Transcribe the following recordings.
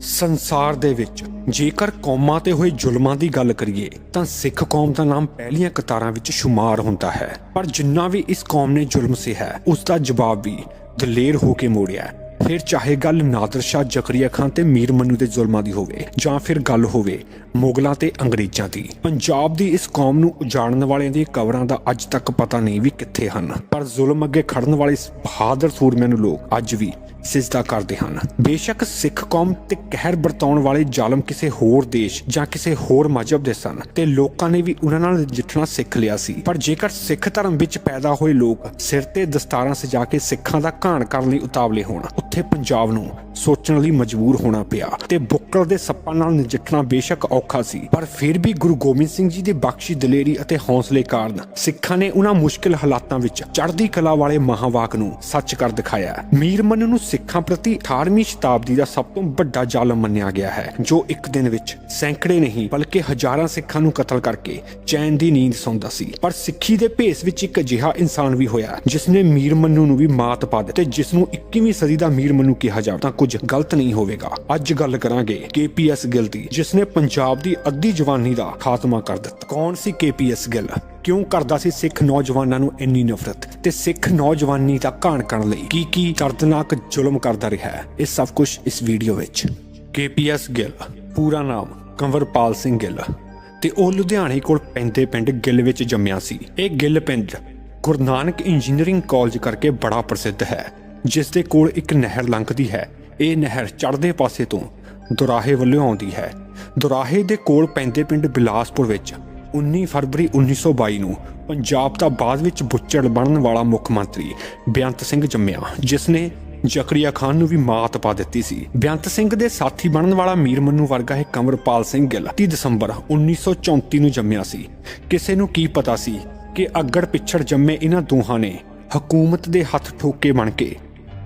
ਸੰਸਾਰ ਦੇ ਵਿੱਚ ਜੇਕਰ ਕੌਮਾਂ ਤੇ ਹੋਏ ਜ਼ੁਲਮਾਂ ਦੀ ਗੱਲ ਕਰੀਏ, ਤਾਂ ਸਿੱਖ ਕੌਮ ਦਾ ਨਾਮ ਪਹਿਲੀਆਂ ਕਤਾਰਾਂ ਵਿੱਚ ਸ਼ੁਮਾਰ ਹੁੰਦਾ ਹੈ। ਪਰ ਜਿੰਨਾ ਵੀ ਇਸ ਕੌਮ ਨੇ ਜ਼ੁਲਮ ਸਹਿ ਹੈ ਉਸ ਦਾ ਜਵਾਬ ਵੀ ਦਲੇਰ ਹੋ ਕੇ ਮੋੜਿਆ। ਫਿਰ ਚਾਹੇ ਗੱਲ ਨਾਦਰ ਸ਼ਾਹ ਜ਼ਕਰੀਆ ਖਾਨ ਤੇ ਮੀਰ ਮਨੂ ਦੇ ਜ਼ੁਲਮਾਂ ਦੀ ਹੋਵੇ, ਜਾਂ ਫਿਰ ਗੱਲ ਹੋਵੇ ਮੁਗਲਾਂ ਤੇ ਅੰਗਰੇਜ਼ਾਂ ਦੀ। ਪੰਜਾਬ ਦੀ ਇਸ ਕੌਮ ਨੂੰ ਉਜਾੜਨ ਵਾਲਿਆਂ ਦੀ ਕਬਰਾਂ ਦਾ ਅੱਜ ਤੱਕ ਪਤਾ ਨਹੀਂ ਵੀ ਕਿੱਥੇ ਹਨ। ਪਰ ਜ਼ੁਲਮ ਅੱਗੇ ਖੜਨ ਵਾਲੇ ਇਸ ਬਹਾਦਰ ਸੂਰਮਿਆਂ ਨੂੰ ਲੋਕ ਅੱਜ ਵੀ ਸਿਜਦਾ ਕਰਦੇ ਹਨ। ਬੇਸ਼ੱਕ ਸਿੱਖ ਕੌਮ ਤੇ ਕਹਿਰ ਵਰਤਾਉਣ ਵਾਲੇ ਜ਼ਾਲਮ ਕਿਸੇ ਹੋਰ ਦੇਸ਼ ਜਾਂ ਕਿਸੇ ਹੋਰ ਮਜਹਬ ਦੇ ਸਨ ਤੇ ਲੋਕਾਂ ਨੇ ਵੀ ਉਹਨਾਂ ਨਾਲ ਨਜਿੱਠਣਾ ਸਿੱਖ ਲਿਆ ਸੀ। ਪਰ ਜੇਕਰ ਸਿੱਖ ਧਰਮ ਵਿੱਚ ਪੈਦਾ ਹੋਏ ਲੋਕ ਸਿਰ ਤੇ ਦਸਤਾਰਾਂ ਸਜਾ ਕੇ ਸਿੱਖਾਂ ਦਾ ਘਾਣ ਕਰਨ ਲਈ ਉਤਾਵਲੇ ਹੋਣ, ਉੱਥੇ ਪੰਜਾਬ ਨੂੰ ਸੋਚਣ ਲਈ ਮਜਬੂਰ ਹੋਣਾ ਪਿਆ ਤੇ ਬੁੱਕਲ ਦੇ ਸੱਪਾਂ ਨਾਲ ਨਜਿੱਠਣਾ ਬੇਸ਼ੱਕ ਔਖਾ ਸੀ। ਪਰ ਫਿਰ ਵੀ ਗੁਰੂ ਗੋਬਿੰਦ ਸਿੰਘ ਜੀ ਦੀ ਬਖਸ਼ੀ ਦਲੇਰੀ ਅਤੇ ਹੌਸਲੇ ਕਾਰਨ ਸਿੱਖਾਂ ਨੇ ਉਹਨਾਂ ਮੁਸ਼ਕਿਲ ਹਾਲਾਤਾਂ ਵਿੱਚ ਚੜ੍ਹਦੀ ਕਲਾ ਵਾਲੇ ਮਹਾਵਾਕ ਨੂੰ ਸੱਚ ਕਰ ਦਿਖਾਇਆ। ਮੀਰ ਨੂੰ ਸਿੱਖਾਂ ਪ੍ਰਤੀ 18ਵੀਂ ਸ਼ਤਾਬਦੀ ਦਾ ਸਭ ਤੋਂ ਵੱਡਾ ਜ਼ਾਲਮ ਮੰਨਿਆ ਗਿਆ ਹੈ, ਜੋ ਇੱਕ ਦਿਨ ਵਿੱਚ ਸੈਂਕੜੇ ਨਹੀਂ, ਬਲਕਿ ਹਜ਼ਾਰਾਂ ਸਿੱਖਾਂ ਨੂੰ ਕਤਲ ਕਰਕੇ ਚੈਨ ਦੀ ਨੀਂਦ ਸੌਂਦਾ ਸੀ। ਪਰ ਸਿੱਖੀ ਦੇ ਭੇਸ ਵਿੱਚ ਇੱਕ ਅਜਿਹਾ ਇਨਸਾਨ ਵੀ ਹੋਇਆ ਜਿਸ ਨੇ ਮੀਰ ਮੰਨੂ ਨੂੰ ਵੀ ਮਾਤ ਪਾ ਦਿੱਤੀ ਤੇ ਜਿਸ ਨੂੰ 21ਵੀਂ ਸਦੀ ਦਾ ਮੀਰ ਮੰਨੂ ਕਿਹਾ ਜਾਵੇ ਤਾਂ ਕੁਝ ਗਲਤ ਨਹੀਂ ਹੋਵੇਗਾ। ਅੱਜ ਗੱਲ ਕਰਾਂਗੇ ਕੇਪੀਐਸ ਗਿੱਲ ਦੀ ਜਿਸ ਨੇ ਪੰਜਾਬ ਦੀ ਅੱਧੀ ਜਵਾਨੀ ਦਾ ਖਾਤਮਾ ਕਰ ਦਿੱਤਾ। ਕੌਣ ਸੀ ਕੇਪੀਐਸ ਗਿੱਲ? ਕਿਉਂ ਕਰਦਾ ਸੀ ਸਿੱਖ ਨੌਜਵਾਨਾਂ ਨੂੰ ਇੰਨੀ ਨਫ਼ਰਤ ਤੇ ਸਿੱਖ ਨੌਜਵਾਨੀ ਦਾ ਘਾਣ ਕਰਨ ਲਈ ਕੀ ਕੀ ਦਰਦਨਾਕ ਜ਼ੁਲਮ ਕਰਦਾ ਰਿਹਾ ਹੈ? ਇਹ ਸਭ ਕੁਝ ਇਸ ਵੀਡੀਓ ਵਿੱਚ। ਕੇਪੀਐਸ ਗਿੱਲ, ਪੂਰਾ ਨਾਮ ਕੰਵਰਪਾਲ ਸਿੰਘ ਗਿੱਲ ਤੇ ਉਹ ਲੁਧਿਆਣੇ ਕੋਲ ਪੈਂਦੇ ਪਿੰਡ ਗਿੱਲ ਵਿੱਚ ਜੰਮਿਆ ਸੀ। ਇਹ ਗਿੱਲ ਪਿੰਡ ਗੁਰੂ ਨਾਨਕ ਇੰਜੀਨੀਅਰਿੰਗ ਕਾਲਜ ਕਰਕੇ ਬੜਾ ਪ੍ਰਸਿੱਧ ਹੈ ਜਿਸ ਦੇ ਕੋਲ ਇੱਕ ਨਹਿਰ ਲੰਘਦੀ ਹੈ। ਇਹ ਨਹਿਰ ਚੜ੍ਹਦੇ ਪਾਸੇ ਤੋਂ ਦੁਰਾਹੇ ਵੱਲੋਂ ਆਉਂਦੀ ਹੈ। ਦੁਰਾਹੇ ਦੇ ਕੋਲ ਪੈਂਦੇ ਪਿੰਡ ਬਿਲਾਸਪੁਰ ਵਿੱਚ 19 ਫਰਵਰੀ 1922 ਨੂੰ ਪੰਜਾਬ ਦਾ ਬਾਅਦ ਵਿੱਚ ਬੁੱਚੜ ਬਣਨ ਵਾਲਾ ਮੁੱਖ ਮੰਤਰੀ ਬੇਅੰਤ ਸਿੰਘ ਜੰਮਿਆ, ਜਿਸ ਨੇ ਜ਼ਕਰੀਆ ਖਾਨ ਨੂੰ ਵੀ ਮਾਤ ਪਾ ਦਿੱਤੀ ਸੀ। ਬੇਅੰਤ ਸਿੰਘ ਦੇ ਸਾਥੀ ਬਣਨ ਵਾਲਾ ਮੀਰ ਮੰਨੂ ਵਰਗਾ ਹੈ ਕੰਵਰਪਾਲ ਸਿੰਘ ਗਿੱਲ 30 ਦਸੰਬਰ 1934 ਨੂੰ ਜੰਮਿਆ ਸੀ। ਕਿਸੇ ਨੂੰ ਕੀ ਪਤਾ ਸੀ ਕਿ ਅੱਗੜ ਪਿੱਛੜ ਜੰਮੇ ਇਹਨਾਂ ਦੋਹਾਂ ਨੇ ਹਕੂਮਤ ਦੇ ਹੱਥ ਠੋਕੇ ਬਣ ਕੇ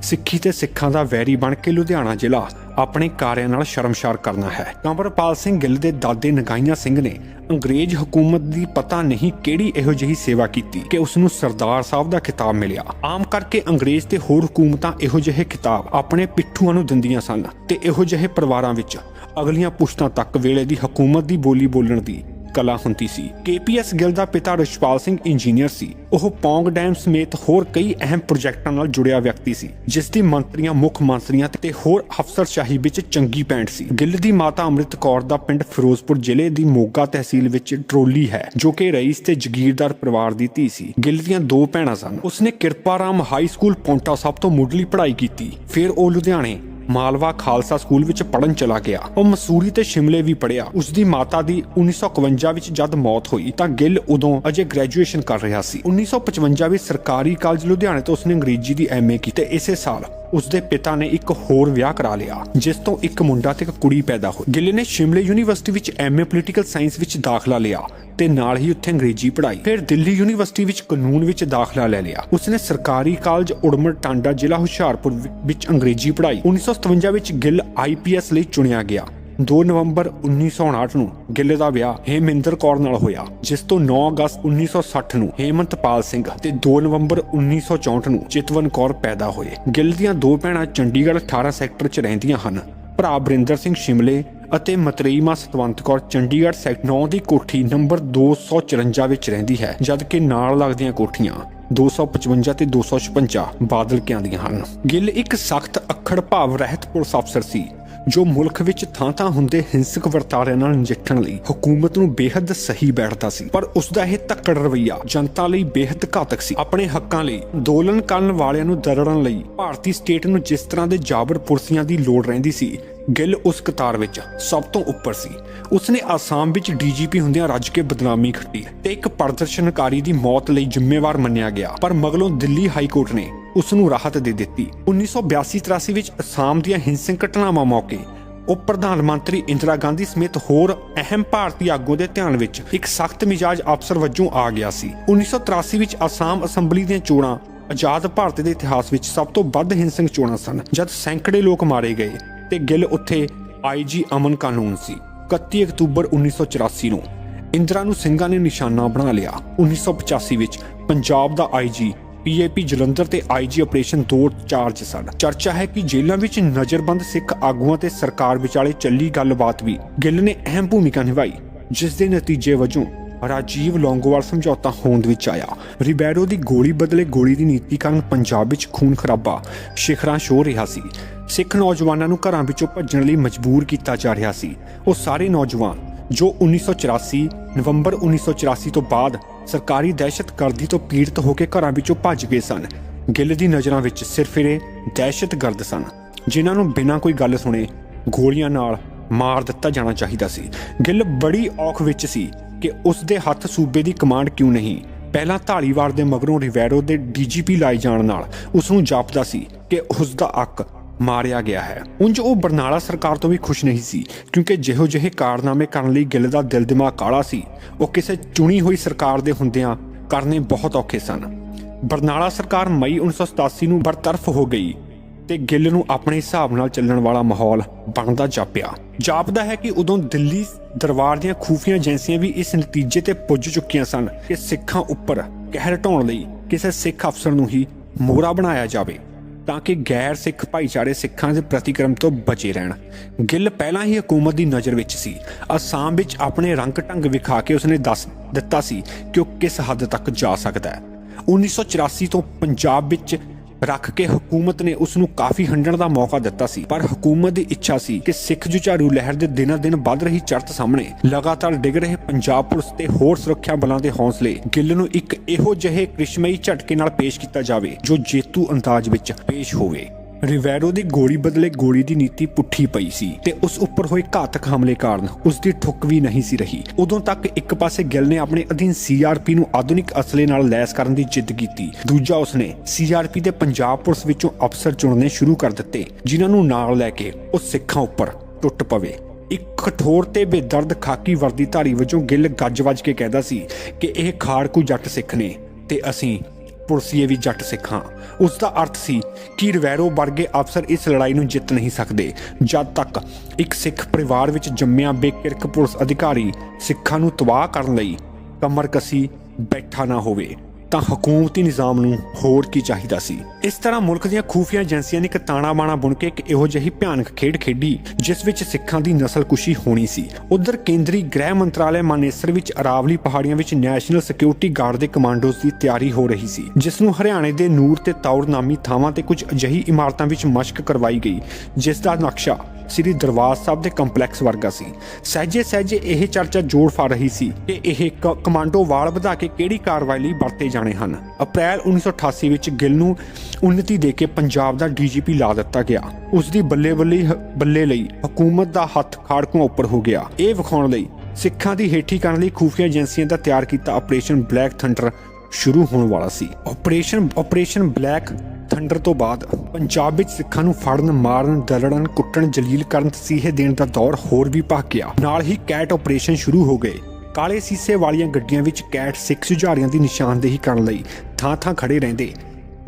ਸਿੱਖੀ ਤੇ ਸਿੱਖਾਂ ਦਾ ਵੈਰੀ ਬਣ ਕੇ ਲੁਧਿਆਣਾ ਜ਼ਿਲ੍ਹਾ ਆਪਣੇ ਕਾਰਿਆਂ ਨਾਲ ਸ਼ਰਮਸ਼ਾਰ ਕਰਨਾ ਹੈ। ਕੰਵਰਪਾਲ ਸਿੰਘ ਗਿੱਲ ਦੇ ਦਾਦੇ ਨਗਾਈਆਂ ਸਿੰਘ ਨੇ ਅੰਗਰੇਜ਼ ਹਕੂਮਤ ਦੀ ਪਤਾ ਨਹੀਂ ਕਿਹੜੀ ਇਹੋ ਜਿਹੀ ਸੇਵਾ ਕੀਤੀ ਕਿ ਉਸ ਨੂੰ ਸਰਦਾਰ ਸਾਹਿਬ ਦਾ ਖਿਤਾਬ ਮਿਲਿਆ। ਆਮ ਕਰਕੇ ਅੰਗਰੇਜ਼ ਤੇ ਹੋਰ ਹਕੂਮਤਾਂ ਇਹੋ ਜਿਹੇ ਖਿਤਾਬ ਆਪਣੇ ਪਿੱਠੂਆਂ ਨੂੰ ਦਿੰਦੀਆਂ ਸਨ ਤੇ ਇਹੋ ਜਿਹੇ ਪਰਿਵਾਰਾਂ ਵਿੱਚ ਅਗਲੀਆਂ ਪੁਸ਼ਤਾਂ ਤੱਕ ਵੇਲੇ ਦੀ ਹਕੂਮਤ ਦੀ ਬੋਲੀ ਬੋਲਣ ਦੀ ਕਲਾ ਹੁੰਦੀ ਸੀ। ਕੇਪੀਐਸ ਗਿੱਲ ਦਾ ਪਿਤਾ ਰਿਸ਼ਪਾਲ ਸਿੰਘ ਇੰਜੀਨੀਅਰ ਸੀ। ਉਹ ਪੌਂਗ ਡੈਮ ਸਮੇਤ ਹੋਰ ਕਈ ਅਹਿਮ ਪ੍ਰੋਜੈਕਟਾਂ ਨਾਲ ਜੁੜਿਆ ਵਿਅਕਤੀ ਸੀ, ਜਿਸ ਦੀ ਮੰਤਰੀਆਂ, ਮੁੱਖ ਮੰਤਰੀਆਂ ਤੇ ਹੋਰ ਅਫਸਰਸ਼ਾਹੀ ਵਿੱਚ ਚੰਗੀ ਪੈਂਟ ਸੀ। ਗਿੱਲ ਦੀ ਮਾਤਾ ਅੰਮ੍ਰਿਤ ਕੌਰ ਦਾ ਪਿੰਡ ਫਿਰੋਜ਼ਪੁਰ ਜ਼ਿਲ੍ਹੇ ਦੀ ਮੋਗਾ ਤਹਿਸੀਲ ਵਿੱਚ ਟਰੋਲੀ ਹੈ, ਜੋ ਕਿ ਰਈਸ ਤੇ ਜਗੀਰਦਾਰ ਪਰਿਵਾਰ ਦੀ ਧੀ ਸੀ। ਗਿੱਲ ਦੀਆਂ ਦੋ ਭੈਣਾਂ ਸਨ। ਉਸਨੇ ਕਿਰਪਾ ਰਾਮ ਹਾਈ ਸਕੂਲ ਪੌਂਟਾ ਸਾਹਿਬ ਤੋਂ ਮੁੱਢਲੀ ਪੜ੍ਹਾਈ ਕੀਤੀ। ਫਿਰ ਉਹ ਲੁਧਿਆਣੇ ਮਾਲਵਾ ਖਾਲਸਾ ਸਕੂਲ ਵਿੱਚ ਪੜਨ ਚਲਾ ਗਿਆ। ਉਹ ਮਸੂਰੀ ਤੇ ਸ਼ਿਮਲੇ ਵੀ ਪੜਿਆ ਉਸ ਦੀ ਮਾਤਾ ਦੀ 1951 ਵਿੱਚ ਜਦ ਮੌਤ ਹੋਈ ਤਾਂ ਗਿੱਲ ਉਦੋਂ ਅਜੇ ਗ੍ਰੈਜੂਏਸ਼ਨ ਕਰ ਰਿਹਾ ਸੀ। 1955 ਵਿੱਚ ਸਰਕਾਰੀ ਕਾਲਜ ਲੁਧਿਆਣੇ ਤੋਂ ਉਸਨੇ ਅੰਗਰੇਜ਼ੀ ਦੀ ਐਮਏ ਕੀਤੀ ਤੇ ਇਸੇ ਸਾਲ ਉਸ ਦੇ ਪਿਤਾ ਨੇ ਇੱਕ ਹੋਰ ਵਿਆਹ ਕਰਾ ਲਿਆ, ਜਿਸ ਤੋਂ ਇੱਕ ਮੁੰਡਾ ਤੇ ਇੱਕ ਕੁੜੀ ਪੈਦਾ ਹੋਈ। ਗਿੱਲ ਨੇ ਸ਼ਿਮਲੇ ਯੂਨੀਵਰਸਿਟੀ ਵਿੱਚ ਐਮਏ ਪੋਲੀਟੀਕਲ ਸਾਇੰਸ ਵਿੱਚ ਦਾਖਲਾ ਲਿਆ ਤੇ ਨਾਲ ਹੀ ਉੱਥੇ ਅੰਗਰੇਜ਼ੀ ਪੜ੍ਹਾਈ। ਫਿਰ ਦਿੱਲੀ ਯੂਨੀਵਰਸਿਟੀ ਵਿੱਚ ਕਾਨੂੰਨ ਵਿੱਚ ਦਾਖਲਾ ਲੈ ਲਿਆ। ਉਸਨੇ ਸਰਕਾਰੀ ਕਾਲਜ ਉੜਮਰ ਟਾਂਡਾ ਜ਼ਿਲ੍ਹਾ ਹੁਸ਼ਿਆਰਪੁਰ ਵਿੱਚ ਅੰਗਰੇਜ਼ੀ ਪੜ੍ਹਾਈ। 1957 ਵਿੱਚ ਗਿੱਲ ਆਈਪੀਐਸ ਲਈ ਚੁਣਿਆ ਗਿਆ। 2 ਨਵੰਬਰ 1959 ਨੂੰ ਗਿੱਲ ਦਾ ਵਿਆਹ ਹੇਮਿੰਦਰ ਕੌਰ ਨਾਲ ਹੋਇਆ, ਜਿਸ ਤੋਂ 9 ਅਗਸਤ 1960 ਨੂੰ ਹੇਮੰਤਪਾਲ ਸਿੰਘ ਤੇ 2 ਨਵੰਬਰ 1964 ਨੂੰ ਚਿਤਵਨ ਕੌਰ ਪੈਦਾ ਹੋਏ। ਗਿੱਲ ਦੀਆਂ ਦੋ ਭੈਣਾਂ ਚੰਡੀਗੜ੍ਹ 18 ਸੈਕਟਰ 'ਚ ਰਹਿੰਦੀਆਂ ਹਨ। ਭਰਾ ਬਰਿੰਦਰ ਸਿੰਘ ਸ਼ਿਮਲੇ ਅਤੇ ਮਤਰੇਈ ਸਤਵੰਤ ਕੌਰ ਚੰਡੀਗੜ੍ਹ ਸੈਕਟਰ 9 ਦੀ ਕੋਠੀ ਨੰਬਰ 254 ਵਿੱਚ ਰਹਿੰਦੀ ਹੈ, ਜਦਕਿ ਨਾਲ ਲੱਗਦੀਆਂ ਕੋਠੀਆਂ 255 ਤੇ 256 ਬਾਦਲ ਕਿਆਂ ਦੀਆਂ ਹਨ। ਗਿੱਲ ਇੱਕ ਸਖਤ ਅੱਖੜ ਭਾਵ ਰਹਿਤ ਪੁਲਿਸ ਅਫਸਰ ਸੀ ਜੋ ਮੁਲਕ ਵਿੱਚ ਥਾਂ-ਥਾਂ ਹੁੰਦੇ ਹਿੰਸਕ ਵਰਤਾਰਿਆਂ ਨਾਲ ਨਜਿੱਠਣ ਲਈ ਹਕੂਮਤ ਨੂੰ ਬੇਹੱਦ ਸਹੀ ਬੈਠਦਾ ਸੀ। ਪਰ ਉਸ ਦਾ ਇਹ ਤੱਕੜ ਰਵਈਆ ਜਨਤਾ ਲਈ ਬੇਹੱਦ ਘਾਤਕ ਸੀ। ਆਪਣੇ ਹੱਕਾਂ ਲਈ ਅੰਦੋਲਨ ਕਰਨ ਵਾਲਿਆਂ ਨੂੰ ਦਰੜਨ ਲਈ ਭਾਰਤੀ ਸਟੇਟ ਨੂੰ ਜਿਸ ਤਰ੍ਹਾਂ ਦੇ ਜਾਬਰ ਪੁਰਸੀਆਂ ਦੀ ਲੋੜ ਰਹਿੰਦੀ ਸੀ, ਗਿੱਲ ਉਸ ਕਤਾਰ ਵਿੱਚ ਸਭ ਤੋਂ ਉੱਪਰ ਸੀ। ਉਸਨੇ ਆਸਾਮ ਵਿੱਚ ਡੀਜੀਪੀ ਹੁੰਦਿਆਂ ਰੱਜ ਕੇ ਬਦਨਾਮੀ ਖੱਟੀ ਤੇ ਇੱਕ ਪ੍ਰਦਰਸ਼ਨਕਾਰੀ ਦੀ ਮੌਤ ਲਈ ਜ਼ਿੰਮੇਵਾਰ ਮੰਨਿਆ ਗਿਆ। ਪਰ ਮਗਰੋਂ ਦਿੱਲੀ ਹਾਈ ਕੋਰਟ ਨੇ ਉਸ ਨੂੰ ਰਾਹਤ ਦੇ ਦਿੱਤੀ। 1982-83 ਵਿੱਚ ਅਸਾਮ ਦੀਆਂ ਹਿੰਸਕ ਘਟਨਾਵਾਂ ਮੌਕੇ ਉਹ ਪ੍ਰਧਾਨ ਮੰਤਰੀ ਇੰਦਰਾ ਗਾਂਧੀ ਸਮੇਤ ਹੋਰ ਅਹਿਮ ਭਾਰਤੀ ਆਗੂਆਂ ਦੇ ਧਿਆਨ ਵਿੱਚ ਇੱਕ ਸਖਤ ਮਿਜਾਜ ਅਫਸਰ ਵਜੋਂ ਆ ਗਿਆ ਸੀ। 1983 ਵਿੱਚ ਅਸਾਮ ਅਸੈਂਬਲੀ ਦੀਆਂ ਚੋਣਾਂ ਆਜ਼ਾਦ ਭਾਰਤ ਦੇ ਇਤਿਹਾਸ ਵਿੱਚ ਸਭ ਤੋਂ ਵੱਧ ਹਿੰਸਕ ਚੋਣਾਂ ਸਨ, ਜਦ ਸੈਂਕੜੇ ਲੋਕ ਮਾਰੇ ਗਏ ਤੇ ਗਿੱਲ ਉੱਥੇ ਆਈਜੀ ਅਮਨ ਕਾਨੂੰਨ ਸੀ 31 ਅਕਤੂਬਰ 1984 ਨੂੰ। ਇੰਦਰਾ ਨੂੰ ਸਿੰਘਾਂ ਨੇ ਨਿਸ਼ਾਨਾ ਬਣਾ ਲਿਆ। 1985 ਵਿੱਚ ਪੰਜਾਬ ਦਾ ਆਈਜੀ ਪੀਏਪੀ ਜਲੰਧਰ ਤੇ ਆਈਜੀ ਆਪਰੇਸ਼ਨ ਦੋ ਚਾਰਜ ਸਨ। ਚਰਚਾ ਹੈ ਕਿ ਜੇਲ੍ਹਾਂ ਵਿੱਚ ਨਜ਼ਰਬੰਦ ਸਿੱਖ ਆਗੂਆਂ ਤੇ ਸਰਕਾਰ ਵਿਚਾਲੇ ਚੱਲੀ ਗੱਲਬਾਤ ਵੀ ਗਿੱਲ ਨੇ ਅਹਿਮ ਭੂਮਿਕਾ ਨਿਭਾਈ, ਜਿਸ ਦੇ ਨਤੀਜੇ ਵਜੋਂ ਰਾਜੀਵ ਲੌਂਗੋਵਾਲ ਸਮਝੌਤਾ ਹੋਂਦ ਵਿੱਚ ਆਇਆ। ਰਿਬੈਰੋ ਦੀ ਗੋਲੀ ਬਦਲੇ ਗੋਲੀ ਦੀ ਨੀਤੀ ਕਾਰਨ ਪੰਜਾਬ ਵਿੱਚ ਖੂਨ ਖਰਾਬਾ ਸ਼ਿਖਰਾਂ ਛੋਹ ਰਿਹਾ ਸੀ। ਸਿੱਖ ਨੌਜਵਾਨਾਂ ਨੂੰ ਘਰਾਂ ਵਿੱਚੋਂ ਭੱਜਣ ਲਈ ਮਜਬੂਰ ਕੀਤਾ ਜਾ ਰਿਹਾ ਸੀ। ਉਹ ਸਾਰੇ ਨੌਜਵਾਨ ਜੋ 1984 ਨਵੰਬਰ 1984 ਤੋਂ ਬਾਅਦ ਸਰਕਾਰੀ ਦਹਿਸ਼ਤਗਰਦੀ ਤੋਂ ਪੀੜਤ ਹੋ ਕੇ ਘਰਾਂ ਵਿੱਚੋਂ ਭੱਜ ਗਏ ਸਨ। ਗਿੱਲ ਦੀ ਨਜ਼ਰਾਂ ਵਿੱਚ ਸਿਰਫ ਇਹ ਦਹਿਸ਼ਤਗਰਦ ਸਨ, ਜਿਨ੍ਹਾਂ ਨੂੰ ਬਿਨਾਂ ਕੋਈ ਗੱਲ ਸੁਣੇ ਗੋਲੀਆਂ ਨਾਲ ਮਾਰ ਦਿੱਤਾ ਜਾਣਾ ਚਾਹੀਦਾ ਸੀ। ਗਿੱਲ ਬੜੀ ਔਖ ਵਿੱਚ ਸੀ ਕਿ ਉਸ ਦੇ ਹੱਥ ਸੂਬੇ ਦੀ ਕਮਾਂਡ ਕਿਉਂ ਨਹੀਂ। ਪਹਿਲਾਂ ਢਾਲੀਵਾਲ ਦੇ ਮਗਰੋਂ ਰਿਵੈਰੋ ਦੇ ਡੀਜੀਪੀ ਲਾਏ ਜਾਣ ਨਾਲ ਉਸ ਨੂੰ ਜਾਪਦਾ ਸੀ ਕਿ ਉਸ ਦਾ ਅੱਕ ਮਾਰਿਆ ਗਿਆ ਹੈ। ਉਂਝ ਉਹ ਬਰਨਾਲਾ ਸਰਕਾਰ ਤੋਂ ਵੀ ਖੁਸ਼ ਨਹੀਂ ਸੀ, ਕਿਉਂਕਿ ਜਿਹੋ ਜਿਹੇ ਕਾਰਨਾਮੇ ਕਰਨ ਲਈ ਗਿੱਲ ਦਾ ਦਿਲ ਦਿਮਾਗ ਕਾਲਾ ਸੀ, ਉਹ ਕਿਸੇ ਚੁਣੀ ਹੋਈ ਸਰਕਾਰ ਦੇ ਹੁੰਦਿਆਂ ਕਰਨੇ ਬਹੁਤ ਔਖੇ ਸਨ। ਬਰਨਾਲਾ ਸਰਕਾਰ ਮਈ 1987 ਨੂੰ ਬਰਤਰਫ ਹੋ ਗਈ ਤੇ ਗਿੱਲ ਨੂੰ ਆਪਣੇ ਹਿਸਾਬ ਨਾਲ ਚੱਲਣ ਵਾਲਾ ਮਾਹੌਲ ਬਣਦਾ ਜਾਪਿਆ। ਜਾਪਦਾ ਹੈ ਕਿ ਉਦੋਂ ਦਿੱਲੀ ਦਰਬਾਰ ਦੀਆਂ ਖੂਫੀਆ ਏਜੰਸੀਆਂ ਵੀ ਇਸ ਨਤੀਜੇ ਤੇ ਪੁੱਜ ਚੁੱਕੀਆਂ ਸਨ ਕਿ ਸਿੱਖਾਂ ਉੱਪਰ ਕਹਿਰ ਢਾਉਣ ਲਈ ਕਿਸੇ ਸਿੱਖ ਅਫਸਰ ਨੂੰ ਹੀ ਮੋਹਰਾ ਬਣਾਇਆ ਜਾਵੇ। ਤਾਂ ਕਿ ਗੈਰ ਸਿੱਖ ਭਾਈਚਾਰੇ ਸਿੱਖਾਂ ਦੇ ਪ੍ਰਤੀਕਰਮ ਤੋਂ ਬਚੇ ਰਹਿਣ। ਗਿੱਲ ਪਹਿਲਾਂ ਹੀ ਹਕੂਮਤ ਦੀ ਨਜ਼ਰ ਵਿੱਚ ਸੀ। ਅਸਾਮ ਵਿੱਚ ਆਪਣੇ ਰੰਗ ਢੰਗ ਵਿਖਾ ਕੇ ਉਸਨੇ ਦੱਸ ਦਿੱਤਾ ਸੀ ਕਿ ਉਹ ਕਿਸ ਹੱਦ ਤੱਕ ਜਾ ਸਕਦਾ ਹੈ। 1984 ਤੋਂ ਪੰਜਾਬ ਵਿੱਚ ਰੱਖ ਕੇ ਹਕੂਮਤ ਨੇ ਉਸ ਨੂੰ ਕਾਫੀ ਹੰਢਣ ਦਾ ਮੌਕਾ ਦਿੱਤਾ ਸੀ। ਪਰ ਹਕੂਮਤ ਦੀ ਇੱਛਾ ਸੀ ਕਿ ਸਿੱਖ ਜੁਝਾਰੂ ਲਹਿਰ ਦੇ ਦਿਨਾਂ ਦਿਨ ਵੱਧ ਰਹੀ ਚੜ੍ਹਤ ਸਾਹਮਣੇ ਲਗਾਤਾਰ ਡਿੱਗ ਰਹੇ ਪੰਜਾਬ ਪੁਲਿਸ ਤੇ ਹੋਰ ਸੁਰੱਖਿਆ ਬਲਾਂ ਦੇ ਹੌਸਲੇ ਗਿੱਲ ਨੂੰ ਇੱਕ ਇਹੋ ਜਿਹੇ ਕ੍ਰਿਸ਼ਮਈ ਝਟਕੇ ਨਾਲ ਪੇਸ਼ ਕੀਤਾ ਜਾਵੇ ਜੋ ਜੇਤੂ ਅੰਦਾਜ਼ ਵਿੱਚ ਪੇਸ਼ ਹੋਵੇ। ਰਿਵੈਰੋ ਦੀ ਗੋਲੀ ਬਦਲੇ ਗੋਲੀ ਦੀ ਨੀਤੀ ਪੁੱਠੀ ਪਈ ਸੀ ਤੇ ਉਸ ਉੱਪਰ ਹੋਏ ਘਾਤਕ ਹਮਲੇ ਕਾਰਨ ਉਸ ਦੀ ਠੁੱਕ ਵੀ ਨਹੀਂ ਸੀ ਰਹੀ। ਉਦੋਂ ਤੱਕ ਇੱਕ ਪਾਸੇ ਗਿੱਲ ਨੇ ਆਪਣੇ ਅਧੀਨ ਸੀਆਰਪੀ ਨੂੰ ਆਧੁਨਿਕ ਅਸਲੇ ਨਾਲ ਲੈਸ ਕਰਨ ਦੀ ਜਿੱਦ ਕੀਤੀ। ਦੂਜਾ ਉਸਨੇ ਸੀਆਰਪੀ ਦੇ ਪੰਜਾਬ ਪੁਲਿਸ ਵਿੱਚੋਂ ਅਫਸਰ ਚੁਣਨੇ ਸ਼ੁਰੂ ਕਰ ਦਿੱਤੇ, ਜਿਨ੍ਹਾਂ ਨੂੰ ਨਾਲ ਲੈ ਕੇ ਉਹ ਸਿੱਖਾਂ ਉੱਪਰ ਟੁੱਟ ਪਵੇ। ਇੱਕ ਕਠੋਰ ਤੇ ਬੇਦਰਦ ਖਾਕੀ ਵਰਦੀ ਧਾਰੀ ਵਜੋਂ ਗਿੱਲ ਗੱਜ-ਵੱਜ ਕੇ ਕਹਿੰਦਾ ਸੀ ਕਿ ਇਹ ਖਾੜਕੂ ਜੱਟ ਸਿੱਖ ਨੇ ਤੇ ਅਸੀਂ ਪੁਲਸੀਏ ਵੀ ਜੱਟ ਸਿੱਖਾਂ। ਉਸ ਦਾ ਅਰਥ ਸੀ ਕਿ ਰਵੈਰੋ ਵਰਗੇ ਅਫਸਰ ਇਸ ਲੜਾਈ ਨੂੰ ਜਿੱਤ ਨਹੀਂ ਸਕਦੇ, ਜਦ ਤੱਕ ਇੱਕ ਸਿੱਖ ਪਰਿਵਾਰ ਵਿੱਚ ਜੰਮਿਆ ਬੇਕਿਰਕ ਪੁਲਿਸ ਅਧਿਕਾਰੀ ਸਿੱਖਾਂ ਨੂੰ ਤਬਾਹ ਕਰਨ ਲਈ ਕਮਰ ਕਸੀ ਬੈਠਾ ਨਾ ਹੋਵੇ। ਤਾਂ ਹਕੂਮਤੀ ਨਿਜ਼ਾਮ ਨੂੰ ਹੋਰ ਕੀ ਚਾਹੀਦਾ ਸੀ? ਇਸ ਤਰ੍ਹਾਂ ਮੁਲਕ ਦੀਆਂ ਖੂਫੀਆ ਏਜੰਸੀਆਂ ਨੇ ਇੱਕ ਤਾਣਾ ਬਾਣਾ ਬੁਣ ਕੇ ਇੱਕ ਇਹੋ ਜਿਹੀ ਭਿਆਨਕ ਖੇਡ ਖੇਡੀ, ਜਿਸ ਵਿੱਚ ਸਿੱਖਾਂ ਦੀ ਨਸਲਕੁਸ਼ੀ ਹੋਣੀ ਸੀ। ਉਧਰ ਕੇਂਦਰੀ ਗ੍ਰਹਿ ਮੰਤਰਾਲੇ ਮਾਨੇਸਰ ਵਿੱਚ ਅਰਾਵਲੀ ਪਹਾੜੀਆਂ ਵਿੱਚ ਨੈਸ਼ਨਲ ਸਿਕਿਉਰਿਟੀ ਗਾਰਡ ਦੇ ਕਮਾਂਡੋਜ਼ ਦੀ ਤਿਆਰੀ ਹੋ ਰਹੀ ਸੀ, ਜਿਸ ਨੂੰ ਹਰਿਆਣੇ ਦੇ ਨੂਰ ਤੇ ਤੌਰ ਨਾਮੀ ਥਾਵਾਂ ਤੇ ਕੁਝ ਅਜਿਹੀ ਇਮਾਰਤਾਂ ਵਿੱਚ ਮਸ਼ਕ ਕਰਵਾਈ ਗਈ, ਜਿਸ ਦਾ ਨਕਸ਼ਾ ਸ੍ਰੀ ਦਰਬਾਰ ਸਾਹਿਬ ਦੇ ਕੰਪਲੈਕਸ ਵਰਗਾ ਸੀ। ਸਹਿਜੇ ਸਹਿਜੇ ਇਹ ਚਰਚਾ ਜੋੜ ਫਾ ਰਹੀ ਸੀ ਕਿ ਇਹ ਕਮਾਂਡੋ ਵਾਲ ਵਧਾ ਕੇ ਕਿਹੜੀ ਕਾਰਵਾਈ ਲਈ ਵਰਤੇ ਜਾਣੇ ਹਨ। ਅਪ੍ਰੈਲ 1988 ਵਿੱਚ ਗਿੱਲ ਨੂੰ ਉન્નਤੀ ਦੇ ਕੇ ਪੰਜਾਬ ਦਾ ਡੀਜੀਪੀ ਲਾ ਦਿੱਤਾ ਗਿਆ। ਉਸ ਦੀ ਬੱਲੇ ਬੱਲੇ ਬੱਲੇ ਲਈ ਹਕੂਮਤ ਦਾ ਹੱਥ ਖਾੜਕੂਆਂ ਉੱਪਰ ਹੋ ਗਿਆ। ਇਹ ਵਿਖਾਉਣ ਲਈ ਸਿੱਖਾਂ ਦੀ ਹੇਠੀ ਕਰਨ ਲਈ ਖੂਫੀਆ ਏਜੰਸੀਆਂ ਦਾ ਤਿਆਰ ਕੀਤਾ ਆਪਰੇਸ਼ਨ ਬਲੈਕ ਥੰਡਰ ਸ਼ੁਰੂ ਹੋਣ ਵਾਲਾ ਸੀ। ਆਪਰੇਸ਼ਨ ਆਪਰੇਸ਼ਨ ਬਲੈਕ ਥੰਡਰ ਤੋਂ ਬਾਅਦ ਪੰਜਾਬ ਵਿੱਚ ਸਿੱਖਾਂ ਨੂੰ ਫੜਨ, ਮਾਰਨ, ਦਲੜਨ, ਕੁੱਟਣ, ਜਲੀਲ ਕਰਨ, ਤਸੀਹੇ ਦੇਣ ਦਾ ਦੌਰ ਹੋਰ ਵੀ ਭਖ ਗਿਆ। ਨਾਲ ਹੀ ਕੈਟ ਆਪਰੇਸ਼ਨ ਸ਼ੁਰੂ ਹੋ ਗਏ। ਕਾਲੇ ਸੀਸੇ ਵਾਲੀਆਂ ਗੱਡੀਆਂ ਵਿੱਚ ਕੈਟ ਸਿੱਖ ਜੁਝਾਰੀਆਂ ਦੀ ਨਿਸ਼ਾਨਦੇਹੀ ਕਰਨ ਲਈ ਥਾਂ-ਥਾਂ ਖੜੇ ਰਹਿੰਦੇ।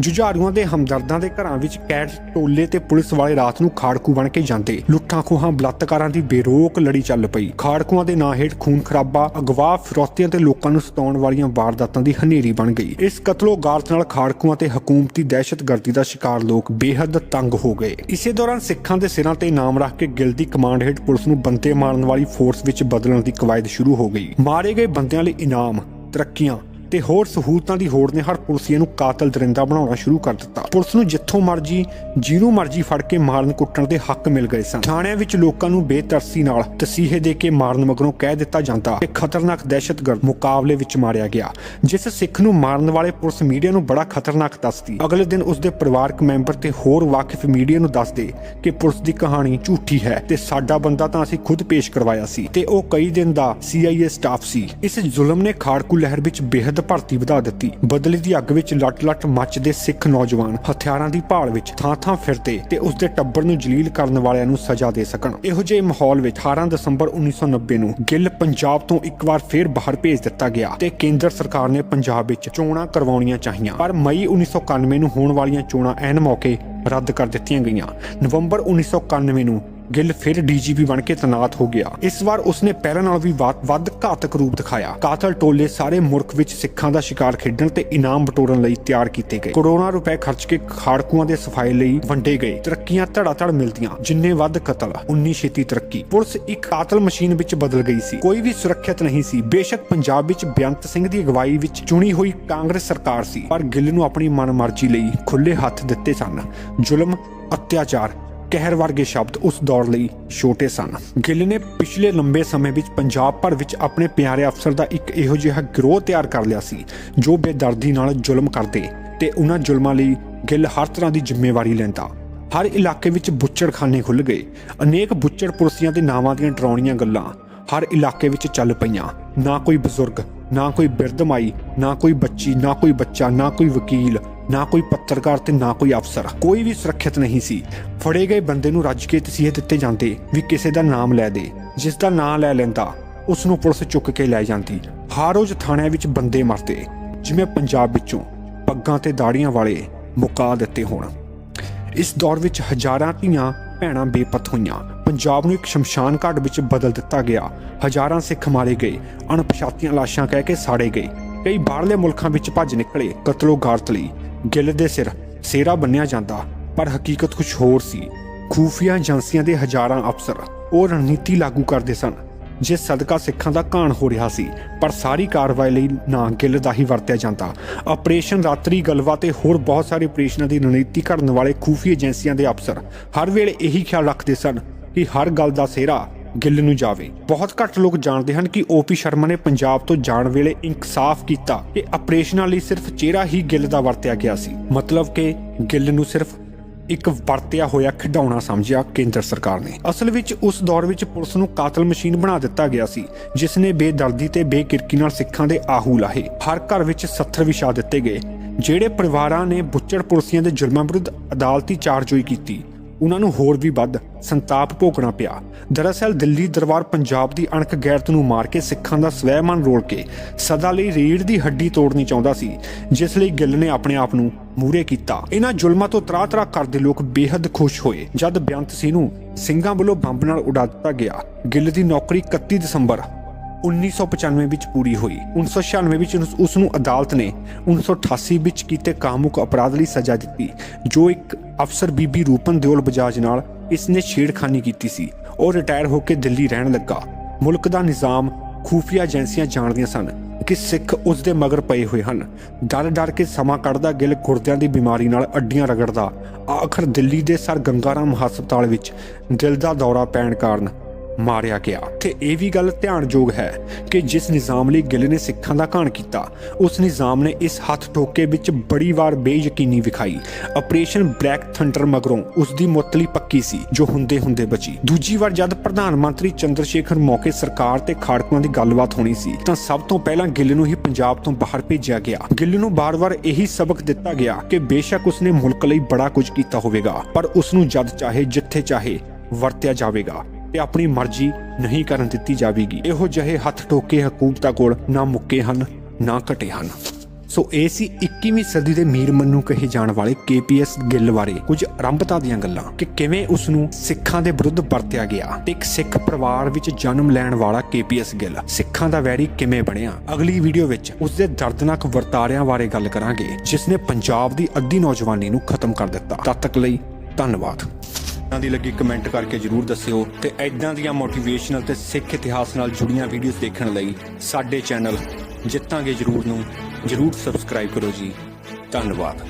ਜੁਝਾਰੂਆਂ ਦੇ ਹਮਦਰਦਾਂ ਦੇ ਘਰਾਂ ਵਿੱਚ ਕੈਟ ਟੋਲੇ ਤੇ ਪੁਲਿਸ ਵਾਲੇ ਰਾਤ ਨੂੰ ਖਾੜਕੂ ਬਣ ਕੇ ਜਾਂਦੇ। ਲੁੱਟਾਂ ਖੋਹਾਂ ਬਲਾਤਕਾਰਾਂ ਦੀ ਬੇਰੋਕ ਲੜੀ ਚੱਲ ਪਈ। ਖਾੜਕੂਆਂ ਦੇ ਨਾਂ ਹੇਠ ਖੂਨ ਖਰਾਬਾ, ਅਗਵਾ ਫਿਰੌਤੀਆਂ ਤੇ ਲੋਕਾਂ ਨੂੰ ਸਤਾਉਣ ਵਾਲੀਆਂ ਵਾਰਦਾਤਾਂ ਦੀ ਹਨੇਰੀ ਬਣ ਗਈ। ਇਸ ਕਤਲੋ ਗਾਰਤ ਨਾਲ ਖਾੜਕੂਆਂ ਤੇ ਹਕੂਮਤੀ ਦਹਿਸ਼ਤਗਰਦੀ ਦਾ ਸ਼ਿਕਾਰ ਲੋਕ ਬੇਹੱਦ ਤੰਗ ਹੋ ਗਏ। ਇਸੇ ਦੌਰਾਨ ਸਿੱਖਾਂ ਦੇ ਸਿਰਾਂ ਤੇ ਨਾਮ ਰੱਖ ਕੇ ਗਿਲ ਦੀ ਕਮਾਂਡ ਹੇਠ ਪੁਲਿਸ ਨੂੰ ਬੰਦੇ ਮਾਰਨ ਵਾਲੀ ਫੋਰਸ ਵਿੱਚ ਬਦਲਣ ਦੀ ਕਵਾਇਦ ਸ਼ੁਰੂ ਹੋ ਗਈ। ਮਾਰੇ ਗਏ ਬੰਦਿਆਂ ਲਈ ਇਨਾਮ, ਤਰੱਕੀਆਂ ਤੇ ਹੋਰ ਸਹੂਲਤਾਂ ਦੀ ਹੋੜ ਨੇ, ਹਰ ਪੁਲਸੀਏ ਨੂੰ ਕਾਤਲ ਦਰਿੰਦਾ ਬਣਾਉਣਾ ਸ਼ੁਰੂ ਕਰ ਦਿੱਤਾ। ਪੁਲਿਸ ਨੂੰ ਜਿੱਥੋਂ ਮਰਜ਼ੀ, ਜਿਹਨੂੰ ਮਰਜ਼ੀ ਫੜ ਕੇ ਮਾਰਨ ਕੁੱਟਣ ਦੇ ਹੱਕ ਮਿਲ ਗਏ ਸਨ। ਥਾਣਿਆਂ ਵਿੱਚ ਲੋਕਾਂ ਨੂੰ ਬੇਤਰਸੀ ਨਾਲ ਤਸੀਹੇ ਦੇ ਕੇ ਮਾਰਨ ਮਗਰੋਂ ਕਹਿ ਦਿੱਤਾ ਜਾਂਦਾ ਕਿ ਖਤਰਨਾਕ ਦਹਿਸ਼ਤਗਰਦ ਮੁਕਾਬਲੇ ਵਿੱਚ ਮਾਰਿਆ ਗਿਆ, ਜਿਸ ਸਿੱਖ ਨੂੰ ਮਾਰਨ ਵਾਲੇ ਪੁਲਿਸ ਮੀਡੀਆ ਨੂੰ ਬੜਾ ਖਤਰਨਾਕ ਦੱਸਦੀ। ਅਗਲੇ ਦਿਨ ਉਸ ਦੇ ਪਰਿਵਾਰਕ ਮੈਂਬਰ ਤੇ ਹੋਰ ਵਾਕਿਫ ਮੀਡੀਆ ਨੂੰ ਦੱਸਦੇ ਕਿ ਪੁਲਿਸ ਦੀ ਕਹਾਣੀ ਝੂਠੀ ਹੈ ਤੇ ਸਾਡਾ ਬੰਦਾ ਤਾਂ ਅਸੀਂ ਖੁਦ ਪੇਸ਼ ਕਰਵਾਇਆ ਸੀ ਤੇ ਉਹ ਕਈ ਦਿਨ ਦਾ CIA ਸਟਾਫ ਸੀ। ਇਸ ਜ਼ੁਲਮ ਨੇ ਖਾੜਕੂ ਲਹਿਰ ਵਿੱਚ ਬੇਹੱਦ ਭਰਤੀ ਵਧਾ ਦਿੱਤੀ। ਬਦਲੇ ਦੀ ਅੱਗ ਵਿੱਚ ਲੱਟ-ਲੱਟ ਮੱਚਦੇ ਸਿੱਖ ਨੌਜਵਾਨ ਹਥਿਆਰਾਂ ਦੀ ਭਾਲ ਵਿੱਚ ਥਾਂ-ਥਾਂ ਫਿਰਦੇ ਤੇ ਉਸ ਦੇ ਟੱਬਰ ਨੂੰ ਜਲੀਲ ਕਰਨ ਵਾਲਿਆਂ ਨੂੰ ਸਜ਼ਾ ਦੇ ਸਕਣ। ਇਹੋ ਜਿਹੇ ਮਾਹੌਲ ਵਿੱਚ 18 ਦਸੰਬਰ 1990 ਨੂੰ ਗਿੱਲ ਪੰਜਾਬ ਤੋਂ ਇੱਕ ਵਾਰ ਫੇਰ ਬਾਹਰ ਭੇਜ ਦਿੱਤਾ ਗਿਆ ਤੇ ਕੇਂਦਰ ਸਰਕਾਰ ਨੇ ਪੰਜਾਬ ਵਿੱਚ ਚੋਣਾਂ ਕਰਵਾਉਣੀਆਂ ਚਾਹੀਆਂ। ਪਰ ਮਈ 1991 ਨੂੰ ਹੋਣ ਵਾਲੀਆਂ ਚੋਣਾਂ ਐਨ ਮੌਕੇ ਰੱਦ ਕਰ ਦਿੱਤੀਆਂ ਗਈਆਂ। ਨਵੰਬਰ 1991 ਨੂੰ ਗਿੱਲ ਫਿਰ ਡੀਜੀਪੀ ਬਣ ਕੇ ਤੈਨਾਤ ਹੋ ਗਿਆ। ਇਸ ਵਾਰ ਉਸਨੇ ਪਹਿਲਾਂ ਨਾਲੋਂ ਵੀ ਵੱਧ ਘਾਤਕ ਰੂਪ ਦਿਖਾਇਆ। ਕਾਤਲ ਟੋਲੇ ਸਾਰੇ ਮੁਲਕ ਵਿੱਚ ਸਿੱਖਾਂ ਦਾ ਸ਼ਿਕਾਰ ਖੇਡਣ ਤੇ ਇਨਾਮ ਬਟੋਰਨ ਲਈ ਤਿਆਰ ਕੀਤੇ ਗਏ। ਕਰੋੜਾਂ ਰੁਪਏ ਖਰਚ ਕੇ ਖਾੜਕੂਆਂ ਦੇ ਸਫ਼ਾਈ ਲਈ ਵੰਡੇ ਗਏ। ਤਰੱਕੀਆਂ ਧੜਾ ਧੜ ਮਿਲਦੀਆਂ। ਜਿੰਨੇ ਵੱਧ ਕਤਲ, ਉਨੀ ਛੇਤੀ ਤਰੱਕੀ। ਪੁਲਿਸ ਇੱਕ ਕਾਤਲ ਮਸ਼ੀਨ ਵਿੱਚ ਬਦਲ ਗਈ ਸੀ। ਕੋਈ ਵੀ ਸੁਰੱਖਿਅਤ ਨਹੀਂ ਸੀ। ਬੇਸ਼ੱਕ ਪੰਜਾਬ ਵਿੱਚ ਬੇਅੰਤ ਸਿੰਘ ਦੀ ਅਗਵਾਈ ਵਿੱਚ ਚੁਣੀ ਹੋਈ ਕਾਂਗਰਸ ਸਰਕਾਰ ਸੀ। ਪਰ ਗਿੱਲ ਨੂੰ ਆਪਣੀ ਮਨਮਰਜ਼ੀ ਲਈ ਖੁੱਲੇ ਹੱਥ ਦਿੱਤੇ ਸਨ। ਜ਼ੁਲਮ, ਅਤਿਆਚਾਰ ਕਹਿਰ ਵਰਗੇ ਸ਼ਬਦ ਉਸ ਦੌਰ ਲਈ ਛੋਟੇ ਸਨ। ਗਿੱਲ ਨੇ ਪਿਛਲੇ ਲੰਬੇ ਸਮੇਂ ਵਿੱਚ ਪੰਜਾਬ ਭਰ ਵਿੱਚ ਆਪਣੇ ਪਿਆਰੇ ਅਫਸਰ ਦਾ ਇੱਕ ਇਹੋ ਜਿਹਾ ਗਿਰੋਹ ਤਿਆਰ ਕਰ ਲਿਆ ਸੀ, ਜੋ ਬੇਦਰਦੀ ਨਾਲ ਜ਼ੁਲਮ ਕਰਦੇ ਤੇ ਉਹਨਾਂ ਜ਼ੁਲਮਾਂ ਲਈ ਗਿੱਲ ਹਰ ਤਰ੍ਹਾਂ ਦੀ ਜ਼ਿੰਮੇਵਾਰੀ ਲੈਂਦਾ। ਹਰ ਇਲਾਕੇ ਵਿੱਚ ਬੁੱਚੜਖਾਨੇ ਖੁੱਲ ਗਏ। ਅਨੇਕ ਬੁੱਚੜ ਪੁਰਸੀਆਂ ਦੇ ਨਾਵਾਂ ਦੀਆਂ ਡਰਾਉਣੀਆਂ ਗੱਲਾਂ ਹਰ ਇਲਾਕੇ ਵਿੱਚ ਚੱਲ ਪਈਆਂ। ਨਾ ਕੋਈ ਬਜ਼ੁਰਗ, ਨਾ ਕੋਈ ਬਿਰਧ ਮਾਈ, ਨਾ ਕੋਈ ਬੱਚੀ, ਨਾ ਕੋਈ ਬੱਚਾ, ਨਾ ਕੋਈ ਵਕੀਲ ਨਾ ਕੋਈ ਪੱਤਰਕਾਰ ਤੇ ਨਾ ਕੋਈ ਅਫਸਰ। ਕੋਈ ਵੀ ਸੁਰੱਖਿਅਤ ਨਹੀਂ ਸੀ। ਫੜੇ ਗਏ ਬੰਦੇ ਨੂੰ ਰੱਜ ਕੇ ਤਸੀਹੇ ਦਿੱਤੇ ਜਾਂਦੇ ਵੀ ਕਿਸੇ ਦਾ ਨਾਮ ਲੈ ਦੇ। ਜਿਸ ਦਾ ਨਾਮ ਲੈ ਲੈਂਦਾ ਉਸ ਨੂੰ ਪੁਲਿਸ ਚੁੱਕ ਕੇ ਲੈ ਜਾਂਦੀ। ਹਰ ਰੋਜ਼ ਥਾਣਿਆਂ ਵਿੱਚ ਬੰਦੇ ਮਰਦੇ, ਜਿਵੇਂ ਪੰਜਾਬ ਵਿੱਚੋਂ ਪੱਗਾਂ ਤੇ ਦਾੜੀਆਂ ਵਾਲੇ ਮੁਕਾ ਦਿੱਤੇ ਹੋਣ। ਇਸ ਦੌਰ ਵਿੱਚ ਹਜ਼ਾਰਾਂ ਧੀਆਂ ਭੈਣਾਂ ਬੇਪਤ ਹੋਈਆਂ। ਪੰਜਾਬ ਨੂੰ ਇੱਕ ਸ਼ਮਸ਼ਾਨ ਘਾਟ ਵਿੱਚ ਬਦਲ ਦਿੱਤਾ ਗਿਆ। ਹਜ਼ਾਰਾਂ ਸਿੱਖ ਮਾਰੇ ਗਏ, ਅਣਪਛਾਤੀਆਂ ਲਾਸ਼ਾਂ ਕਹਿ ਕੇ ਸਾੜੇ ਗਏ। ਕਈ ਬਾਹਰਲੇ ਮੁਲਕਾਂ ਵਿੱਚ ਭੱਜ ਨਿਕਲੇ ਕਤਲੋ ਗਾਰਤ ਲਈ। ਗਿੱਲ ਦੇ ਸਿਰ ਸੇਰਾ ਬੰਨਿਆ ਜਾਂਦਾ, ਪਰ ਹਕੀਕਤ ਕੁਝ ਹੋਰ ਸੀ। ਖੂਫੀਆ ਏਜੰਸੀਆਂ ਦੇ ਹਜ਼ਾਰਾਂ ਅਫਸਰ ਉਹ ਰਣਨੀਤੀ ਲਾਗੂ ਕਰਦੇ ਸਨ, ਜਿਸ ਸਦਕਾ ਸਿੱਖਾਂ ਦਾ ਘਾਣ ਹੋ ਰਿਹਾ ਸੀ, ਪਰ ਸਾਰੀ ਕਾਰਵਾਈ ਲਈ ਨਾਂ ਗਿੱਲ ਦਾ ਹੀ ਵਰਤਿਆ ਜਾਂਦਾ। ਆਪਰੇਸ਼ਨ ਰਾਤਰੀ ਗਲਵਾ ਤੇ ਹੋਰ ਬਹੁਤ ਸਾਰੇ ਆਪਰੇਸ਼ਨਾਂ ਦੀ ਰਣਨੀਤੀ ਘੜਨ ਵਾਲੇ ਖੂਫੀ ਏਜੰਸੀਆਂ ਦੇ ਅਫਸਰ ਹਰ ਵੇਲੇ ਇਹੀ ਖਿਆਲ ਰੱਖਦੇ ਸਨ ਕਿ ਹਰ ਗੱਲ ਦਾ ਸਿਹਰਾ ਗਿੱਲ ਨੂੰ ਜਾਵੇ। ਬਹੁਤ ਘੱਟ ਲੋਕ ਜਾਣਦੇ ਹਨ ਕਿ ਓਪੀ ਸ਼ਰਮਾ ਨੇ ਪੰਜਾਬ ਤੋਂ ਜਾਣ ਵੇਲੇ ਇਨਕਸਾਫ ਕੀਤਾ ਕਿ ਆਪਰੇਸ਼ਨਾਂ ਲਈ ਸਿਰਫ ਚਿਹਰਾ ਹੀ ਗਿੱਲ ਦਾ ਵਰਤਿਆ ਗਿਆ ਸੀ। ਮਤਲਬ ਕਿ ਗਿੱਲ ਨੂੰ ਸਿਰਫ ਇੱਕ ਵਰਤਿਆ ਹੋਇਆ ਖਿਡੌਣਾ ਸਮਝਿਆ ਕੇਂਦਰ ਸਰਕਾਰ ਨੇ। ਅਸਲ ਵਿੱਚ ਉਸ ਦੌਰ ਵਿੱਚ ਪੁਲਿਸ ਨੂੰ ਕਾਤਲ ਮਸ਼ੀਨ ਬਣਾ ਦਿੱਤਾ ਗਿਆ ਸੀ, ਜਿਸ ਨੇ ਬੇਦਰਦੀ ਤੇ ਬੇਕਿਰਕੀ ਨਾਲ ਸਿੱਖਾਂ ਦੇ ਆਹੂ ਲਾਹੇ। ਹਰ ਘਰ ਵਿੱਚ ਸੱਥਰ ਵਿਛਾ ਦਿੱਤੇ ਗਏ, ਜਿਹੜੇ ਪਰਿਵਾਰਾਂ ਨੇ ਬੁੱਚੜ ਪੁਲਸੀਆਂ ਦੇ ਜ਼ੁਲਮਾਂ ਵਿਰੁੱਧ ਅਦਾਲਤੀ ਚਾਰਜੋਈ ਕੀਤੀ। ਉਹਨਾਂ ਨੂੰ ਹੋਰ ਵੀ ਵੱਧ ਸੰਤਾਪ ਭੋਗਣਾ ਪਿਆ। ਦਰਅਸਲ ਦਿੱਲੀ ਦਰਬਾਰ ਪੰਜਾਬ ਦੀ ਅਣਖ ਗੈਰਤ ਨੂੰ ਮਾਰ ਕੇ ਸਿੱਖਾਂ ਦਾ ਸਵੈਮਾਨ ਰੋਲ ਕੇ ਸਦਾ ਲਈ ਰੀੜ ਦੀ ਹੱਡੀ ਤੋੜਨੀ ਚਾਹੁੰਦਾ ਸੀ, ਜਿਸ ਲਈ ਗਿੱਲ ਨੇ ਆਪਣੇ ਆਪ ਨੂੰ ਮੂਰੇ ਕੀਤਾ। ਇਹਨਾਂ ਜ਼ੁਲਮਾਂ ਤੋਂ ਤਰਾ ਤਰਾ ਕਰਦੇ ਲੋਕ ਬੇਹੱਦ ਖੁਸ਼ ਹੋਏ, ਜਦ ਬੇਅੰਤ ਸਿੰਘ ਨੂੰ ਸਿੰਘਾਂ ਵੱਲੋਂ ਬੰਬ ਨਾਲ ਉਡਾ ਦਿੱਤਾ ਗਿਆ। ਗਿੱਲ ਦੀ ਨੌਕਰੀ 31 ਦਸੰਬਰ 1995 ਵਿੱਚ ਪੂਰੀ ਹੋਈ। 1996 ਵਿੱਚ ਉਸ- ਉਸ ਨੂੰ ਅਦਾਲਤ ਨੇ 1988 ਵਿੱਚ ਕੀਤੇ ਕਾਮੁਕ ਅਪਰਾਧ ਲਈ ਸਜ਼ਾ ਦਿੱਤੀ, ਜੋ ਇੱਕ ਅਫਸਰ ਬੀਬੀ ਰੂਪਨ ਦਿਓਲ ਬਜਾਜ ਨਾਲ ਇਸ ਨੇ ਛੇੜਖਾਨੀ ਕੀਤੀ ਸੀ ਉਹ ਰਿਟਾਇਰ ਹੋ ਕੇ ਦਿੱਲੀ ਰਹਿਣ ਲੱਗਾ। ਮੁਲਕ ਦਾ ਨਿਜ਼ਾਮ ਖੂਫੀਆ ਏਜੰਸੀਆਂ ਜਾਣਦੀਆਂ ਸਨ ਕਿ ਸਿੱਖ ਉਸ ਦੇ ਮਗਰ ਪਏ ਹੋਏ ਹਨ। ਡਰ ਡਰ ਕੇ ਸਮਾਂ ਕੱਢਦਾ ਗਿੱਲ ਗੁਰਦਿਆਂ ਦੀ ਬਿਮਾਰੀ ਨਾਲ ਅੱਡੀਆਂ ਰਗੜਦਾ। ਆਖਰ ਦਿੱਲੀ ਦੇ ਸਰ ਗੰਗਾਰਾਮ ਹਸਪਤਾਲ ਵਿੱਚ ਦਿਲ ਦਾ ਦੌਰਾ ਪੈਣ ਕਾਰਨ ਮਾਰਿਆ ਗਿਆ ਤੇ ਇਹ ਵੀ ਗੱਲ ਧਿਆਨਯੋਗ ਹੈ ਕਿ ਜਿਸ ਨਿਜ਼ਾਮ ਲਈ ਗਿੱਲ ਨੇ ਸਿੱਖਾਂ ਦਾ ਘਾਣ ਕੀਤਾ, ਉਸ ਨਿਜ਼ਾਮ ਨੇ ਇਸ ਹੱਥ ਠੋਕੇ ਵਿੱਚ ਬੜੀ ਵਾਰ ਬੇਯਕੀਨੀ ਵਿਖਾਈ। ਆਪਰੇਸ਼ਨ ਬਲੈਕ ਥੰਡਰ ਮਗਰੋਂ ਉਸ ਦੀ ਮੁੱਤਲੀ ਪੱਕੀ ਸੀ, ਜੋ ਹੁੰਦੇ ਹੁੰਦੇ ਬਚੀ। ਦੂਜੀ ਵਾਰ ਜਦ ਪ੍ਰਧਾਨ ਮੰਤਰੀ ਚੰਦਰ ਸ਼ੇਖਰ ਮੌਕੇ ਸਰਕਾਰ ਤੇ ਖਾੜਕੂਆਂ ਦੀ ਗੱਲਬਾਤ ਹੋਣੀ ਸੀ, ਤਾਂ ਸਭ ਤੋਂ ਪਹਿਲਾਂ ਗਿੱਲ ਨੂੰ ਹੀ ਪੰਜਾਬ ਤੋਂ ਬਾਹਰ ਭੇਜਿਆ ਗਿਆ। ਗਿੱਲ ਨੂੰ ਬਾਰ-ਬਾਰ ਇਹੀ ਸਬਕ ਦਿੱਤਾ ਗਿਆ ਕਿ ਬੇਸ਼ੱਕ ਉਸਨੇ ਮੁਲਕ ਲਈ ਬੜਾ ਕੁਝ ਕੀਤਾ ਹੋਵੇਗਾ, ਪਰ ਉਸ ਨੂੰ ਜਦ ਚਾਹੇ, ਜਿੱਥੇ ਚਾਹੇ ਵਰਤਿਆ ਜਾਵੇਗਾ। ਤੇ ਆਪਣੀ ਮਰਜ਼ੀ ਨਹੀਂ ਕਰਨ ਦਿੱਤੀ ਜਾਵੇਗੀ। ਇਹੋ ਜਿਹੇ ਹੱਥ ਟੋਕੇ ਹਕੂਮਤਾਂ ਕੋਲ ਨਾ ਮੁੱਕੇ ਹਨ, ਨਾ ਘਟੇ ਹਨ। ਸੋ ਇਹ ਸੀ 21ਵੀਂ ਸਦੀ ਦੇ ਮੀਰ ਮੰਨੂ ਕਹੇ ਜਾਣ ਵਾਲੇ ਕੇਪੀਐਸ ਗਿੱਲ ਬਾਰੇ ਕੁਝ ਆਰੰਭਤਾ ਦੀਆਂ ਗੱਲਾਂ ਕਿ ਕਿਵੇਂ ਉਸ ਨੂੰ ਸਿੱਖਾਂ ਦੇ ਵਿਰੁੱਧ ਵਰਤਿਆ ਗਿਆ। ਤੇ ਇੱਕ ਸਿੱਖ ਪਰਿਵਾਰ ਵਿੱਚ ਜਨਮ ਲੈਣ ਵਾਲਾ ਕੇਪੀਐਸ ਗਿੱਲ ਸਿੱਖਾਂ ਦਾ ਵੈਰੀ ਕਿਵੇਂ ਬਣਿਆ? ਅਗਲੀ ਵੀਡੀਓ ਵਿੱਚ ਉਸ ਦੇ ਦਰਦਨਾਕ ਵਰਤਾਰਿਆਂ ਬਾਰੇ ਗੱਲ ਕਰਾਂਗੇ, ਜਿਸ ਨੇ ਪੰਜਾਬ ਦੀ ਅੱਧੀ ਨੌਜਵਾਨੀ ਨੂੰ ਖਤਮ ਕਰ ਦਿੱਤਾ। ਤਦ ਤੱਕ ਲਈ ਧੰਨਵਾਦ। ਇਦਾਂ ਦੀ ਲੱਗੀ ਕਮੈਂਟ ਕਰਕੇ ਜਰੂਰ ਦੱਸਿਓ ਤੇ ਐਦਾਂ ਦੀਆਂ ਮੋਟੀਵੇਸ਼ਨਲ ਤੇ ਸਿੱਖ ਇਤਿਹਾਸ ਨਾਲ ਜੁੜੀਆਂ ਵੀਡੀਓਜ਼ ਦੇਖਣ ਲਈ ਸਾਡੇ ਚੈਨਲ ਜਿੱਤਾਂਗੇ ਜਰੂਰ ਨੂੰ, ਜਰੂਰ ਸਬਸਕ੍ਰਾਈਬ ਕਰੋ ਜੀ। ਧੰਨਵਾਦ।